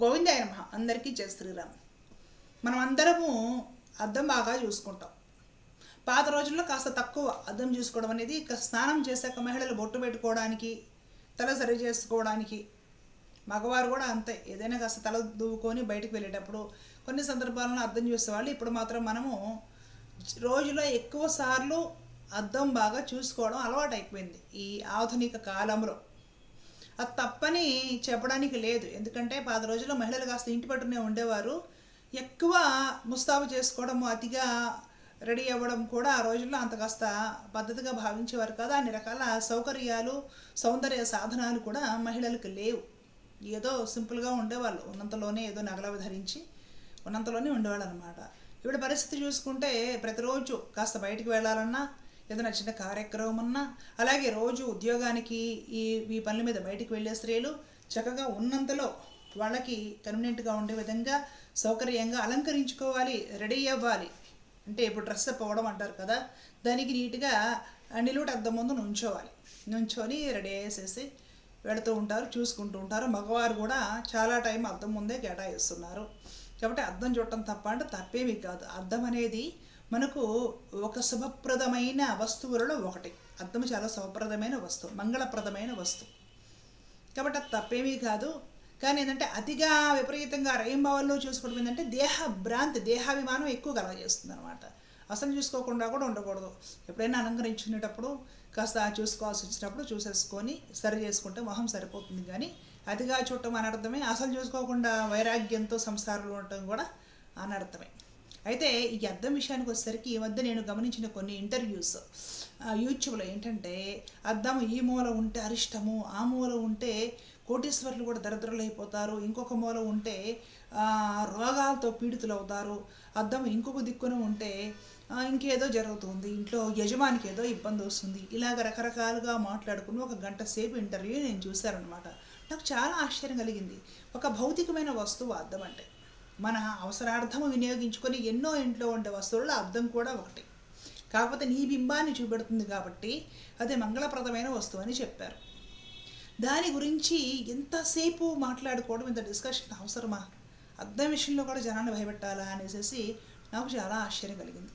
గోవిందాయ నమ. అందరికీ జయ శ్రీరామ్. మనం అందరము అద్దం బాగా చూసుకుంటాం. పాత రోజుల్లో కాస్త తక్కువ అద్దం చూసుకోవడం అనేది ఇక స్నానం చేశాక మహిళలు బొట్టు పెట్టుకోవడానికి తల సరి చేసుకోవడానికి మగవారు కూడా అంతే. ఏదైనా కాస్త తల దువ్వుకొని బయటకు వెళ్ళేటప్పుడు కొన్ని సందర్భాలను అర్థం చేసేవాళ్ళు. ఇప్పుడు మాత్రం మనము రోజులో ఎక్కువ సార్లు అద్దం బాగా చూసుకోవడం అలవాటు అయిపోయింది ఈ ఆధునిక కాలంలో. అది తప్పని చెప్పడానికి లేదు. ఎందుకంటే పాత రోజుల్లో మహిళలు కాస్త ఇంటి పట్టునే ఉండేవారు. ఎక్కువ ముస్తాబు చేసుకోవడం అతిగా రెడీ అవ్వడం కూడా ఆ రోజుల్లో అంత కాస్త పద్ధతిగా భావించేవారు కాదు. అన్ని రకాల సౌకర్యాలు సౌందర్య సాధనాలు కూడా మహిళలకు లేవు. ఏదో సింపుల్గా ఉండేవాళ్ళు. ఉన్నంతలోనే ఏదో నగలవి ధరించి ఉన్నంతలోనే ఉండేవాళ్ళు అనమాట ఇప్పుడు పరిస్థితి చూసుకుంటే ప్రతిరోజు కాస్త బయటికి వెళ్ళాలన్నా ఏదైనా చిన్న కార్యక్రమం ఉన్నా అలాగే రోజు ఉద్యోగానికి ఈ ఈ పనుల మీద బయటికి వెళ్ళే స్త్రీలు చక్కగా ఉన్నంతలో వాళ్ళకి కన్వీనియంట్గా ఉండే విధంగా సౌకర్యంగా అలంకరించుకోవాలి రెడీ అవ్వాలి. అంటే ఇప్పుడు డ్రెస్ పోవడం అంటారు కదా దానికి నీట్గా నిలువుట అద్దం ముందు నుంచోవాలి. నుంచొని రెడీ చేసేసి వెళుతూ ఉంటారు చూసుకుంటూ ఉంటారు. మగవారు కూడా చాలా టైం అద్దం ముందే కేటాయిస్తున్నారు. కాబట్టి అద్దం చూడటం తప్ప అంటే తప్పేమీ కాదు. అద్దం అనేది మనకు ఒక శుభప్రదమైన వస్తువులలో ఒకటి. అర్థం చాలా శుభప్రదమైన వస్తువు మంగళప్రదమైన వస్తువు. కాబట్టి అది తప్పేమీ కాదు. కానీ ఏంటంటే అతిగా విపరీతంగా రైంబావల్లో చూసుకోవడం ఏంటంటే దేహ భ్రాంతి దేహాభిమానం ఎక్కువ కలగజేస్తుంది అనమాట అసలు చూసుకోకుండా కూడా ఉండకూడదు. ఎప్పుడైనా అలంకరించుకునేటప్పుడు కాస్త చూసుకోవాల్సి వచ్చినప్పుడు చూసేసుకొని సరి చేసుకుంటే మొహం సరిపోతుంది కానీ అతిగా చూడటం అనర్థమే. అసలు చూసుకోకుండా వైరాగ్యంతో సంసారంలో ఉండటం కూడా అనర్థమే. అయితే ఈ అద్దం విషయానికి వచ్చేసరికి ఈ మధ్య నేను గమనించిన కొన్ని ఇంటర్వ్యూస్ యూట్యూబ్లో ఏంటంటే అద్దం ఈ మూల ఉంటే అరిష్టము ఆ మూల ఉంటే కోటీశ్వర్లు కూడా దరిద్రలు అయిపోతారు ఇంకొక మూల ఉంటే రోగాలతో పీడితులు అవుతారు అద్దం ఇంకొక దిక్కున ఉంటే ఇంకేదో జరుగుతుంది ఇంట్లో యజమానికి ఏదో ఇబ్బంది వస్తుంది. ఇలాగ రకరకాలుగా మాట్లాడుకుని ఒక గంట సేపు ఇంటర్వ్యూ నేను చూశానమాట నాకు చాలా ఆశ్చర్యం కలిగింది. ఒక భౌతికమైన వస్తువు అద్దం అంటే. మన అవసరార్థము వినియోగించుకొని ఎన్నో ఇంట్లో ఉండే వస్తువుల్లో అర్థం కూడా ఒకటి. కాకపోతే నీ బింబాన్ని చూపెడుతుంది కాబట్టి అది మంగళప్రదమైన వస్తువు అని చెప్పారు. దాని గురించి ఎంతసేపు మాట్లాడుకోవడం ఇంత డిస్కషన్ అవసరమా? అర్థం విషయంలో కూడా జనాన్ని భయపెట్టాలా అనేసి నాకు చాలా ఆశ్చర్యం కలిగింది.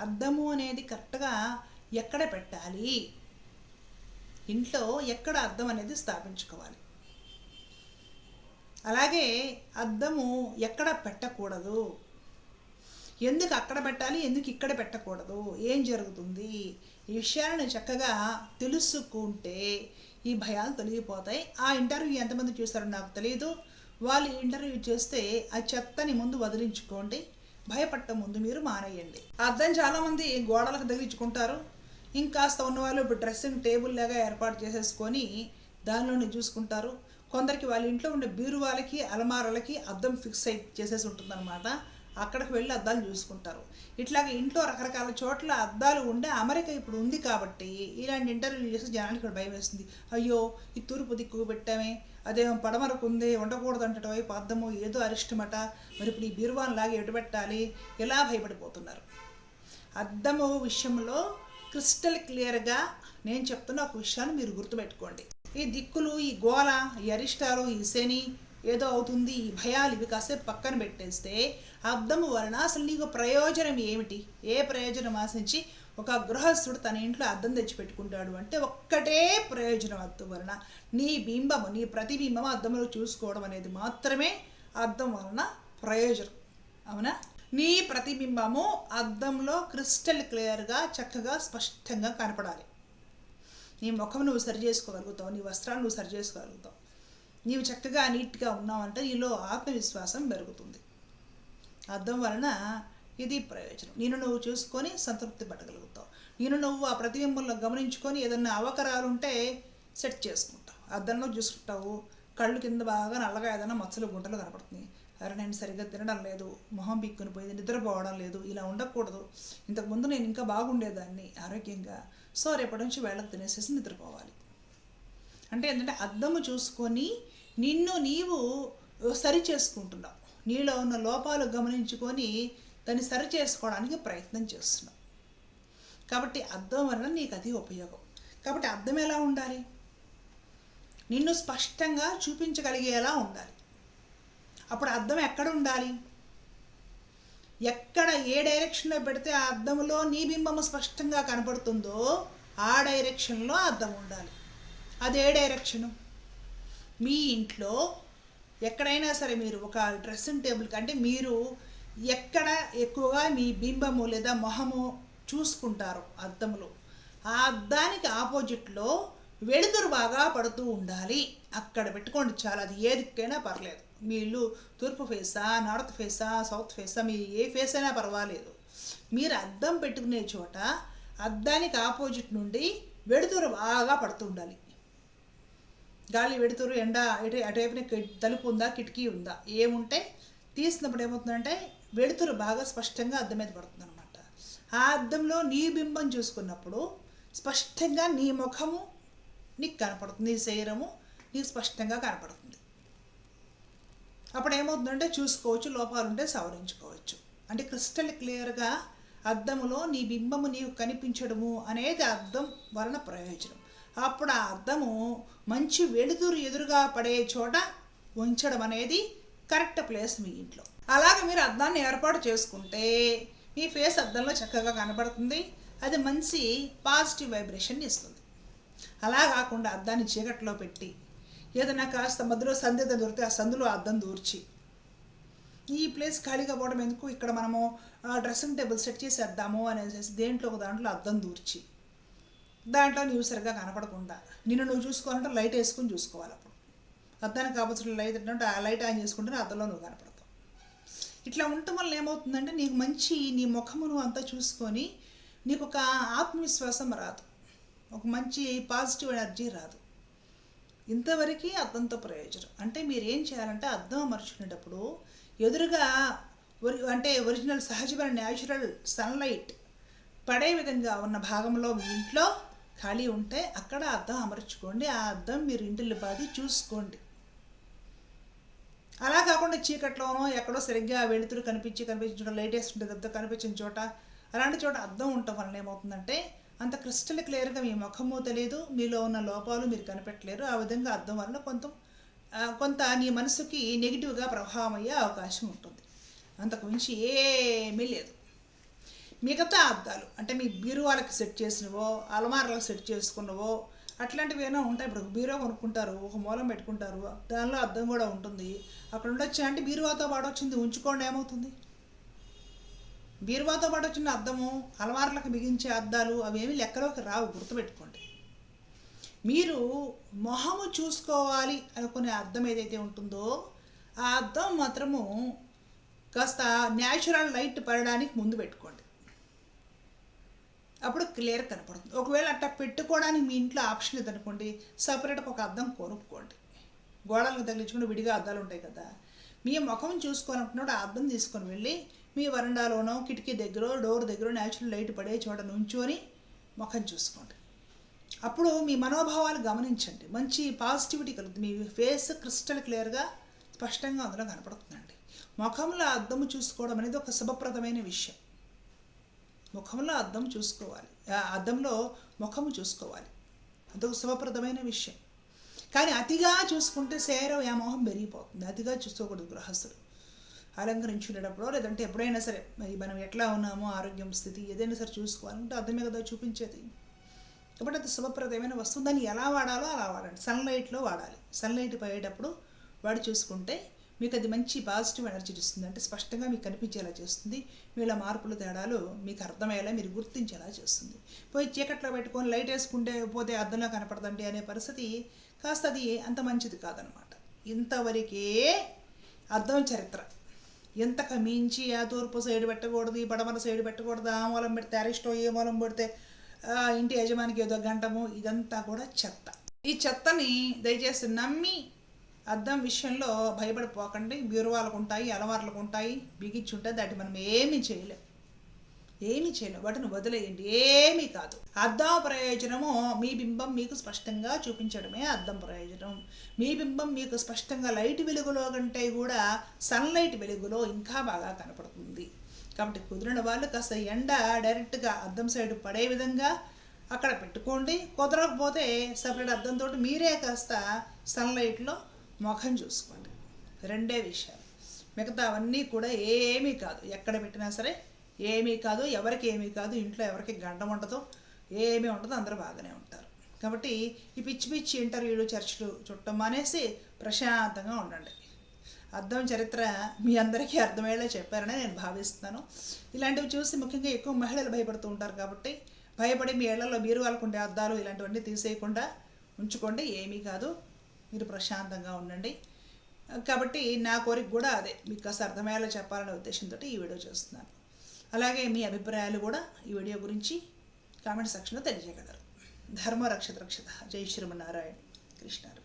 అర్థము అనేది కరెక్ట్గా ఎక్కడ పెట్టాలి? ఇంట్లో ఎక్కడ అర్థం అనేది స్థాపించుకోవాలి? అలాగే అద్దము ఎక్కడ పెట్టకూడదు. ఎందుకు అక్కడ పెట్టాలి? ఎందుకు ఇక్కడ పెట్టకూడదు? ఏం జరుగుతుంది? ఈ విషయాలను చక్కగా తెలుసుకుంటే ఈ భయాలు తొలగిపోతాయి. ఆ ఇంటర్వ్యూ ఎంతమంది చూస్తారో నాకు తెలియదు వాళ్ళు ఇంటర్వ్యూ చేస్తే ఆ చెత్తని ముందు వదిలించుకోండి. భయపడటం ముందు మీరు మానేయండి. అర్థం చాలామంది గోడలకు తగిలించుకుంటారు ఇంకాస్త ఉన్నవాళ్ళు ఇప్పుడు డ్రెస్సింగ్ టేబుల్ లాగా ఏర్పాటు చేసేసుకొని దానిలోనే చూసుకుంటారు. కొందరికి వాళ్ళ ఇంట్లో ఉండే బీరువాలకి అలమారాలకి అద్దం ఫిక్స్ అయి చేసేసి ఉంటుందన్నమాట. అక్కడికి వెళ్ళి అద్దాలు చూసుకుంటారు. ఇట్లాగ ఇంట్లో రకరకాల చోట్ల అద్దాలు ఉండే అమెరికా ఇప్పుడు ఉంది కాబట్టి ఇలాంటి ఇంటర్వ్యూ చేసి జనానికి ఇక్కడ భయం వేస్తుంది. అయ్యో ఈ తూర్పు దిక్కు పెట్టామే అదేమో పడమరకు ఉంది ఉండకూడదు అంటే వైపు అద్దము ఏదో అరిష్టమట. మరి ఇప్పుడు ఈ బీరువాన్ లాగా ఎటు పెట్టాలి? ఇలా భయపడిపోతున్నారు? అద్దము విషయంలో క్రిస్టల్ క్లియర్గా నేను చెప్తున్న ఒక విషయాన్ని మీరు గుర్తుపెట్టుకోండి. ఈ దిక్కులు ఈ గోల ఈ అరిష్టాలు ఈ శని ఏదో అవుతుంది ఈ భయాలు ఇవి కాసేపు పక్కన పెట్టేస్తే అద్దము వలన అసలు నీకు ప్రయోజనం ఏమిటి? ఏ ప్రయోజనం ఆశించి ఒక గృహస్థుడు తన ఇంట్లో అద్దం తెచ్చి పెట్టుకుంటాడు? అంటే ఒక్కటే ప్రయోజనం అద్దం వలన నీ బింబము నీ ప్రతిబింబము అద్దంలో చూసుకోవడం అనేది మాత్రమే అద్దం వలన ప్రయోజనం. అవునా? నీ ప్రతిబింబము అద్దంలో క్రిస్టల్ క్లియర్గా చక్కగా స్పష్టంగా కనపడాలి. నీ ముఖం నువ్వు సరి చేసుకోగలుగుతావు నీ వస్త్రాలు నువ్వు సరి చేసుకోగలుగుతావు. నీవు చక్కగా నీట్గా ఉన్నావంటే నీలో ఆత్మవిశ్వాసం పెరుగుతుంది. అర్థం వలన ఇది ప్రయోజనం. నేను నువ్వు చూసుకొని సంతృప్తి పడగలుగుతావు. నేను నువ్వు ఆ ప్రతిబింబంలో గమనించుకొని ఏదన్నా అవకరాలు ఉంటే సెట్ చేసుకుంటావు. అద్దంలో చూసుకుంటావు కళ్ళు కింద బాగా నల్లగా ఏదైనా మచ్చలు గుంటలు కనపడుతున్నాయి. అరే నేను సరిగ్గా తినడం లేదు. మొహం పిక్కుని పోయింది నిద్రపోవడం లేదు. ఇలా ఉండకూడదు. ఇంతకుముందు నేను ఇంకా బాగుండేదాన్ని ఆరోగ్యంగా. సో రేపటి నుంచి వేళకు తినేసేసి నిద్రపోవాలి. అంటే ఏంటంటే అద్దము చూసుకొని నిన్ను నీవు సరి చేసుకుంటున్నావు నీలో ఉన్న లోపాలు గమనించుకొని దాన్ని సరి చేసుకోవడానికి ప్రయత్నం చేస్తున్నావు కాబట్టి అద్దం వలన నీకు అది ఉపయోగం. కాబట్టి అద్దం ఎలా ఉండాలి? నిన్ను స్పష్టంగా చూపించగలిగేలా ఉండాలి. అప్పుడు అద్దం ఎక్కడ ఉండాలి? ఎక్కడ ఏ డైరెక్షన్లో పెడితే ఆ అద్దంలో నీ బింబము స్పష్టంగా కనపడుతుందో ఆ డైరెక్షన్లో అద్దం ఉండాలి. అదే డైరెక్షను మీ ఇంట్లో ఎక్కడైనా సరే మీరు ఒక డ్రెస్సింగ్ టేబుల్కి అంటే మీరు ఎక్కడ ఎక్కువగా మీ బింబము లేదా మొహము చూసుకుంటారు అద్దంలో ఆ అద్దానికి ఆపోజిట్లో వెలుతురు బాగా పడుతూ ఉండాలి. అక్కడ పెట్టుకోండి చాలా అది ఏదికైనా పర్లేదు. మీ ఇల్లు తూర్పు ఫేసా నార్త్ ఫేసా సౌత్ ఫేసా మీ ఏ ఫేస్ అయినా పర్వాలేదు. మీరు అద్దం పెట్టుకునే చోట అద్దానికి ఆపోజిట్ నుండి వెడుతురు బాగా పడుతూ ఉండాలి. గాలి వెడుతురు ఎండ ఎటు అటువైపున తలుపు ఉందా కిటికీ ఉందా ఏముంటే తీసినప్పుడు ఏమవుతుందంటే వెడుతురు బాగా స్పష్టంగా అద్దం మీద పడుతుంది అనమాట ఆ అద్దంలో నీ బింబం చూసుకున్నప్పుడు స్పష్టంగా నీ ముఖము నీకు కనపడుతుంది నీ శరీరము నీకు స్పష్టంగా కనపడుతుంది. అప్పుడు ఏమవుతుందంటే చూసుకోవచ్చు లోపాలు ఉంటే సవరించుకోవచ్చు. అంటే క్రిస్టల్ క్లియర్గా అద్దములో నీ బింబము నీవు కనిపించడము అనేది అద్దం వలన ప్రయోజనం. అప్పుడు ఆ అద్దము మంచి వెలుతురు ఎదురుగా పడే చోట ఉంచడం అనేది కరెక్ట్ ప్లేస్ మీ ఇంట్లో. అలాగే మీరు అద్దాన్ని ఏర్పాటు చేసుకుంటే మీ ఫేస్ అద్దంలో చక్కగా కనపడుతుంది. అది మంచి పాజిటివ్ వైబ్రేషన్ ఇస్తుంది. అలా కాకుండా అద్దాన్ని చీకట్లో పెట్టి ఏదైనా కాస్త మధ్యలో సంధి దొరికితే ఆ సందులో అద్దం దూర్చి. ఈ ప్లేస్ ఖాళీగా పోవడం ఎందుకు? ఇక్కడ మనము డ్రెస్సింగ్ టేబుల్ సెట్ చేసేద్దాము అనేసి దేంట్లో ఒక దాంట్లో అద్దం దూర్చి. దాంట్లో నీవు సరిగ్గా కనపడకుండా నిన్ను నువ్వు చూసుకోవాలంటే లైట్ వేసుకుని చూసుకోవాలి అప్పుడు. అద్దానికి ఆపోజిట్ లైట్ ఏంటంటే ఆ లైట్ ఆన్ చేసుకుంటే అద్దంలో నువ్వు కనపడతావు. ఇట్లా ఉండటం వల్ల ఏమవుతుందంటే నీకు మంచి నీ ముఖము అంతా చూసుకొని నీకు ఒక ఆత్మవిశ్వాసం రాదు. ఒక మంచి పాజిటివ్ ఎనర్జీ రాదు. ఇంతవరకు అద్దంతో ప్రయోజనం. అంటే మీరు ఏం చేయాలంటే అర్థం అమర్చుకునేటప్పుడు ఎదురుగా ఒరి అంటే ఒరిజినల్ సహజమైన న్యాచురల్ సన్లైట్ పడే విధంగా ఉన్న భాగంలో మీ ఇంట్లో ఖాళీ ఉంటే అక్కడ అద్దం అమర్చుకోండి. ఆ అద్దం మీరు ఇంటిల్లి బాది చూసుకోండి. అలా కాకుండా చీకట్లోనో ఎక్కడో సరిగ్గా వెలుతురు కనిపించి కనిపించిన చోట లేటెస్ట్ ఉంటుంది అద్దం కనిపించిన చోట అలాంటి చోట అద్దం ఉండటం వలన ఏమవుతుందంటే అంత క్రిస్టల్ క్లియర్గా మీ ముఖము తెలియదు మీలో ఉన్న లోపాలు మీరు కనిపెట్టలేరు. ఆ విధంగా అర్థం వలన కొంత కొంత నీ మనసుకి నెగిటివ్గా ప్రభావం అయ్యే అవకాశం ఉంటుంది. అంతకు మించి ఏమీ లేదు. మిగతా అద్దాలు అంటే మీ బీరువాలకు సెట్ చేసినవో అలమారాలకు సెట్ చేసుకున్నవో అట్లాంటివి ఏమైనా ఉంటాయి? ఇప్పుడు బీరువా కొనుక్కుంటారు ఒక మూలం పెట్టుకుంటారు దానిలో అర్థం కూడా ఉంటుంది. అక్కడ ఉండొచ్చా అంటే బీరువాతో పాడొచ్చింది ఉంచుకోండి ఏమవుతుంది? బీరువాతో పాటు వచ్చిన అద్దము అలవార్లకు మిగించే అద్దాలు అవేమి లెక్కలోకి రావు గుర్తుపెట్టుకోండి. మీరు మొహము చూసుకోవాలి అనుకునే అర్థం ఏదైతే ఉంటుందో ఆ అద్దం మాత్రము కాస్త న్యాచురల్ లైట్ పడడానికి ముందు పెట్టుకోండి. అప్పుడు క్లియర్ కనపడుతుంది. ఒకవేళ అట్లా పెట్టుకోవడానికి మీ ఇంట్లో ఆప్షన్ లేదనుకోండి సపరేట్గా ఒక అద్దం కొనుక్కోండి గోడలకు తగిలించుకుని విడిగా అద్దాలు ఉంటాయి కదా. మీ ముఖం చూసుకోవాలనుకున్నప్పుడు ఆ అద్దం తీసుకొని వెళ్ళి మీ వరండాలోనో కిటికీ దగ్గర డోర్ దగ్గర న్యాచురల్ లైట్ పడే చోట నుంచొని ముఖం చూసుకోండి. అప్పుడు మీ మనోభావాలు గమనించండి. మంచి పాజిటివిటీ కలుగుతుంది. మీ ఫేస్ క్రిస్టల్ క్లియర్గా స్పష్టంగా అందులో కనపడుతుందండి. ముఖంలో అద్దము చూసుకోవడం అనేది ఒక శుభప్రదమైన విషయం. ముఖంలో అద్దం చూసుకోవాలి. అద్దంలో ముఖము చూసుకోవాలి. అదొక శుభప్రదమైన విషయం. కానీ అతిగా చూసుకుంటే శరీరం వ్యామోహం పెరిగిపోతుంది. అతిగా చూసుకోకూడదు గృహస్థుడు. అలంకరించుకునేటప్పుడు లేదంటే ఎప్పుడైనా సరే మరి మనం ఎట్లా ఉన్నామో ఆరోగ్యం స్థితి ఏదైనా సరే చూసుకోవాలంటే అర్థమే కదా చూపించేది. కాబట్టి అది శుభప్రదమైన వస్తువు. దాన్ని ఎలా వాడాలో అలా వాడండి. సన్లైట్లో వాడాలి. సన్లైట్ పోయేటప్పుడు వాడి చూసుకుంటే మీకు అది మంచి పాజిటివ్ ఎనర్జీ ఇస్తుంది. అంటే స్పష్టంగా మీకు కనిపించేలా చేస్తుంది. మీలో మార్పులు తేడాలు మీకు అర్థమయ్యేలా మీరు గుర్తించేలా చేస్తుంది. పోయి చీకట్లో పెట్టుకొని లైట్ వేసుకుంటే పోతే అర్థంలో కనపడదండి అనే పరిస్థితి కాస్త అది అంత మంచిది కాదనమాట. ఇంతవరకే అర్థం చరిత్ర. ఎంతకు మించి ఆ తూర్పు సైడ్ పెట్టకూడదు ఈ పడమర సైడ్ పెట్టకూడదు ఆ మూలం పెడితే అరిష్టో ఏ మూలం పెడితే ఇంటి యజమానికి ఏదో గంటము ఇదంతా కూడా చెత్త. ఈ చెత్తని దయచేసి నమ్మి అద్దం విషయంలో భయపడిపోకండి. బీరువాలకు ఉంటాయి అలవార్లకు ఉంటాయి బిగించి దాటి మనం ఏమీ చేయలేము ఏమి చేయలేం వాటిని వదిలేయండి. ఏమీ కాదు. అర్థం ప్రయోజనము మీ బింబం మీకు స్పష్టంగా చూపించడమే అర్థం ప్రయోజనం. మీ బింబం మీకు స్పష్టంగా లైట్ వెలుగులో కంటే కూడా సన్లైట్ వెలుగులో ఇంకా బాగా కనపడుతుంది. కాబట్టి కుదిరిన వాళ్ళు కాస్త ఎండ డైరెక్ట్గా అద్దం సైడ్ పడే విధంగా అక్కడ పెట్టుకోండి. కుదరకపోతే సపరేట్ అద్దంతో మీరే కాస్త సన్లైట్లో ముఖం చూసుకోండి. రెండే విషయాలు. మిగతా అవన్నీ కూడా ఏమీ కాదు. ఎక్కడ పెట్టినా సరే ఏమీ కాదు ఎవరికి ఏమీ కాదు ఇంట్లో ఎవరికి గండం ఉండదు ఏమీ ఉండదు అందరూ బాగానే ఉంటారు. కాబట్టి ఈ పిచ్చి పిచ్చి ఇంటర్వ్యూలు చర్చలు చుట్టం మానేసి ప్రశాంతంగా ఉండండి. అర్థం చరిత్ర మీ అందరికీ అర్థమయ్యేలా చెప్పారని నేను భావిస్తున్నాను. ఇలాంటివి చూసి ముఖ్యంగా ఎక్కువ మహిళలు భయపడుతూ ఉంటారు కాబట్టి భయపడి మీ ఇళ్ళలో మీరు వాళ్ళకుండే అద్దాలు ఇలాంటివన్నీ తీసేయకుండా ఉంచుకోండి ఏమీ కాదు మీరు ప్రశాంతంగా ఉండండి. కాబట్టి నా కోరిక కూడా అదే మీకు కాస్త అర్థమయ్యేలా చెప్పాలనే ఉద్దేశంతో ఈ వీడియో చేస్తున్నాను. అలాగే మీ అభిప్రాయాలు కూడా ఈ వీడియో గురించి కామెంట్ సెక్షన్లో తెలియజేయగలరు. ధర్మ రక్షత రక్షత జై శ్రీమన్నారాయణ. కృష్ణారు